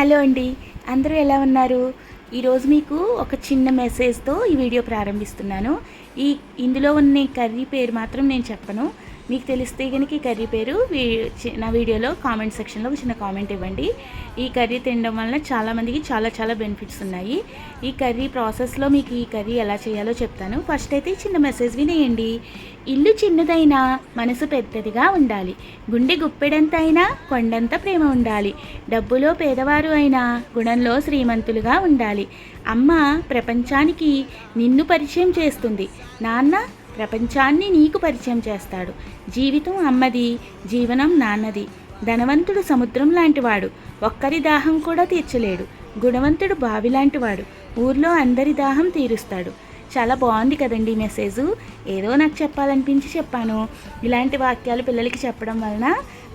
Hello అండి. అందరూ ఎలా ఉన్నారు? ఈరోజు మీకు ఒక చిన్న మెసేజ్తో ఈ వీడియో ప్రారంభిస్తున్నాను. ఈ ఇందులో ఉన్న కర్రీ పేరు మాత్రం నేను చెప్పను. మీకు తెలిస్తే కనుక ఈ కర్రీ పేరు వీ- నా వీడియోలో కామెంట్ సెక్షన్లో ఒక చిన్న కామెంట్ ఇవ్వండి. ఈ కర్రీ తినడం వలన చాలామందికి చాలా చాలా బెనిఫిట్స్ ఉన్నాయి. ఈ కర్రీ ప్రాసెస్లో మీకు ఈ కర్రీ ఎలా చేయాలో చెప్తాను. ఫస్ట్ అయితే చిన్న మెసేజ్ వినేయండి. ఇల్లు చిన్నదైనా మనసు పెద్దదిగా ఉండాలి. గుండె గుప్పెడంత అయినా కొండంత ప్రేమ ఉండాలి. డబ్బులో పేదవారు అయినా గుణంలో శ్రీమంతులుగా ఉండాలి. అమ్మ ప్రపంచానికి నిన్ను పరిచయం చేస్తుంది. నాన్న ప్రపంచాన్ని నీకు పరిచయం చేస్తాడు. జీవితం అమ్మది జీవనం నాన్నది. ధనవంతుడు సముద్రం లాంటివాడు. ఒక్కరి దాహం కూడా తీర్చలేడు. గుణవంతుడు బావి లాంటివాడు ఊర్లో అందరి దాహం తీరుస్తాడు. చాలా బాగుంది కదండి మెసేజ్ ఏదో నాకు చెప్పాలనిపించి చెప్పాను. ఇలాంటి వాక్యాలు పిల్లలకి చెప్పడం వలన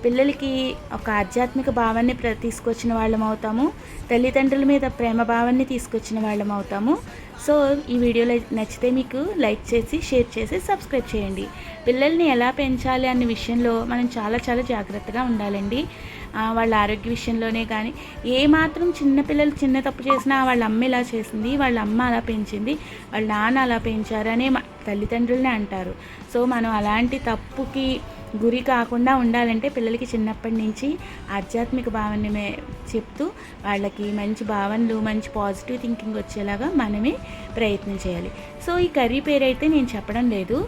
పిల్లలకి ఒక ఆధ్యాత్మిక భావాన్ని ప్ర తీసుకొచ్చిన వాళ్ళం అవుతాము. తల్లిదండ్రుల మీద ప్రేమ భావాన్ని తీసుకొచ్చిన వాళ్ళం అవుతాము. సో ఈ వీడియోలో నచ్చితే మీకు లైక్ చేసి షేర్ చేసి సబ్స్క్రైబ్ చేయండి. పిల్లల్ని ఎలా పెంచాలి అనే విషయంలో మనం చాలా చాలా జాగ్రత్తగా ఉండాలండి. వాళ్ళ ఆరోగ్య విషయంలోనే కానీ ఏ మాత్రం చిన్నపిల్లలు చిన్న తప్పు చేసినా వాళ్ళ అమ్మ ఇలా చేసింది వాళ్ళ అమ్మ అలా పెంచింది వాళ్ళ నాన్న అలా పెంచారనే మా తల్లిదండ్రులనే అంటారు. సో మనం అలాంటి తప్పుకి గురి కాకుండా ఉండాలంటే పిల్లలకి చిన్నప్పటి నుంచి ఆధ్యాత్మిక భావనమే చెప్తూ వాళ్ళకి మంచి భావనలు మంచి పాజిటివ్ థింకింగ్ వచ్చేలాగా మనమే ప్రయత్నం చేయాలి. సో ఈ కర్రీ పేరు అయితే నేను చెప్పడం లేదు.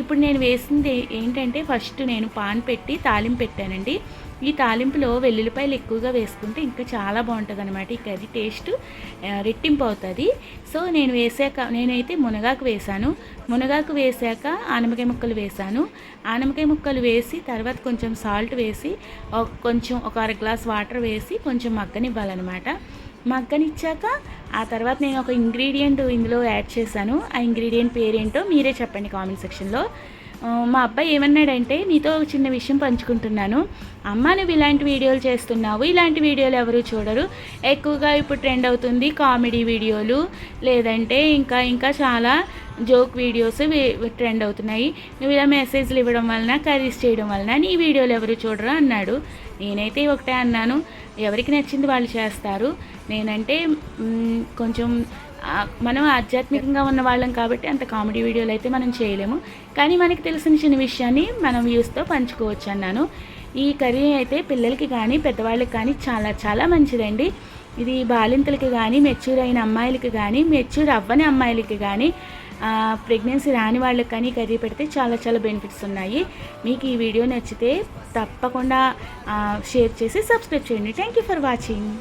ఇప్పుడు నేను వేసింది ఏంటంటే ఫస్ట్ నేను పాన్ పెట్టి తాలింపు పెట్టానండి. ఈ తాలింపులో వెల్లుల్లిపాయలు ఎక్కువగా వేసుకుంటే ఇంకా చాలా బాగుంటుంది అనమాట ఈ కర్రీ టేస్ట్. రెట్టింపు అవుతుంది. సో నేను వేసాక నేనైతే మునగాకు వేశాను మునగాకు వేసాక ఆనమకాయ ముక్కలు వేశాను ఆనమకాయ ముక్కలు వేసి తర్వాత కొంచెం సాల్ట్ వేసి ఒక- కొంచెం ఒక అర గ్లాస్ వాటర్ వేసి కొంచెం మగ్గనివ్వాలన్నమాట. మగ్గనిచ్చాక ఆ తర్వాత నేను ఒక ఇంగ్రీడియంట్ ఇందులో యాడ్ చేశాను. ఆ ఇంగ్రీడియంట్ పేరేంటో మీరే చెప్పండి కామెంట్ సెక్షన్లో మా అబ్బాయి ఏమన్నాడంటే నీతో ఒక చిన్న విషయం పంచుకుంటున్నాను. అమ్మ నువ్వు ఇలాంటి వీడియోలు చేస్తున్నావు. ఇలాంటి వీడియోలు ఎవరు చూడరు. ఎక్కువగా ఇప్పుడు ట్రెండ్ అవుతుంది కామెడీ వీడియోలు లేదంటే ఇంకా ఇంకా చాలా జోక్ వీడియోస్ ట్రెండ్ అవుతున్నాయి. నువ్వు ఇలా మెసేజ్లు ఇవ్వడం వలన కర్రీస్ చేయడం వలన నీ వీడియోలు ఎవరు చూడరు అన్నాడు. నేనైతే ఒకటే అన్నాను ఎవరికి నచ్చింది వాళ్ళు చేస్తారు. నేనంటే కొంచెం మనం ఆధ్యాత్మికంగా ఉన్న వాళ్ళం కాబట్టి అంత కామెడీ వీడియోలు అయితే మనం చేయలేము. కానీ మనకి తెలిసిన చిన్న విషయాన్ని మనం వ్యూస్తో పంచుకోవచ్చు అన్నాను. ఈ కర్రీ అయితే పిల్లలకి కానీ పెద్దవాళ్ళకి కానీ చాలా చాలా మంచిదండి. ఇది బాలింతలకి కానీ మెచ్యూర్ అయిన అమ్మాయిలకి కానీ మెచ్యూర్ అవ్వని అమ్మాయిలకి కానీ ప్రెగ్నెన్సీ రాని వాళ్ళకి కానీ కర్రీ పెడితే చాలా చాలా బెనిఫిట్స్ ఉన్నాయి. మీకు ఈ వీడియో నచ్చితే తప్పకుండా షేర్ చేసి సబ్స్క్రైబ్ చేయండి. Thank you for watching